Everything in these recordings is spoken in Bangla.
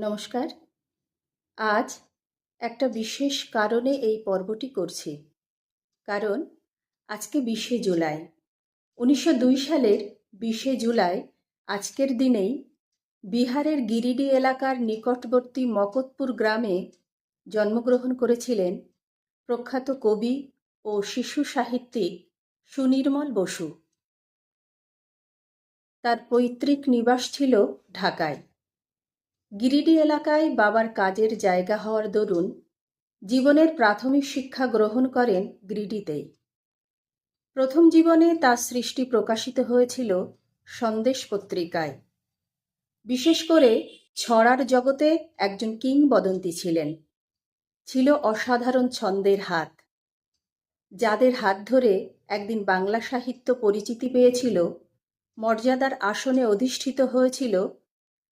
নমস্কার। আজ একটা বিশেষ কারণে এই পর্বটি করছি। কারণ আজকে বিশে জুলাই। উনিশশো দুই সালের বিশে জুলাই আজকের দিনেই বিহারের গিরিডি এলাকার নিকটবর্তী মকতপুর গ্রামে জন্মগ্রহণ করেছিলেন প্রখ্যাত কবি ও শিশু সাহিত্যিক সুনির্মল বসু। তার পৈতৃক নিবাস ছিল ঢাকায়। গিরিডি এলাকায় বাবার কাজের জায়গা হওয়ার দরুন জীবনের প্রাথমিক শিক্ষা গ্রহণ করেন গ্রিডিতেই প্রথম জীবনে তার সৃষ্টি প্রকাশিত হয়েছিল সন্দেশ পত্রিকায়। বিশেষ করে ছড়ার জগতে একজন কিংবদন্তি ছিলেন। ছিল অসাধারণ ছন্দের হাত। যাদের হাত ধরে একদিন বাংলা সাহিত্য পরিচিতি পেয়েছিল, মর্যাদার আসনে অধিষ্ঠিত হয়েছিল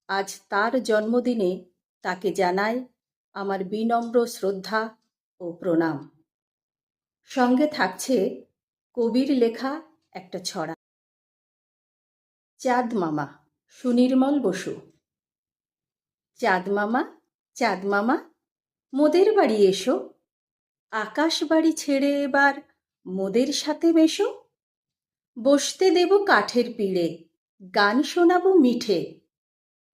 আজ তার জন্মদিনে তাকে জানাই আমার বিনম্র শ্রদ্ধা ও প্রণাম। সঙ্গে থাকছে কবির লেখা একটা ছড়া। চাঁদ মামা, সুনির্মল বসু। চাঁদ মামা চাঁদ মামা, মোদের বাড়ি এসো। আকাশ বাড়ি ছেড়ে এবার মোদের সাথে মেশো। বসতে দেব কাঠের পিড়ে, গান শোনাবো মিঠে।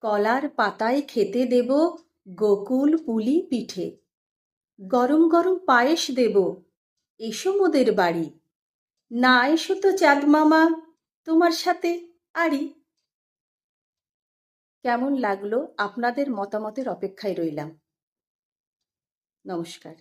কলার পাতায় খেতে দেব গোকুল পুলি পিঠে। গরম গরম পায়েস দেব, এসো মোদের বাড়ি। না এসো তো চাঁদ মামা, তোমার সাথে আরি কেমন লাগল আপনাদের মতামতের অপেক্ষায় রইলাম। নমস্কার।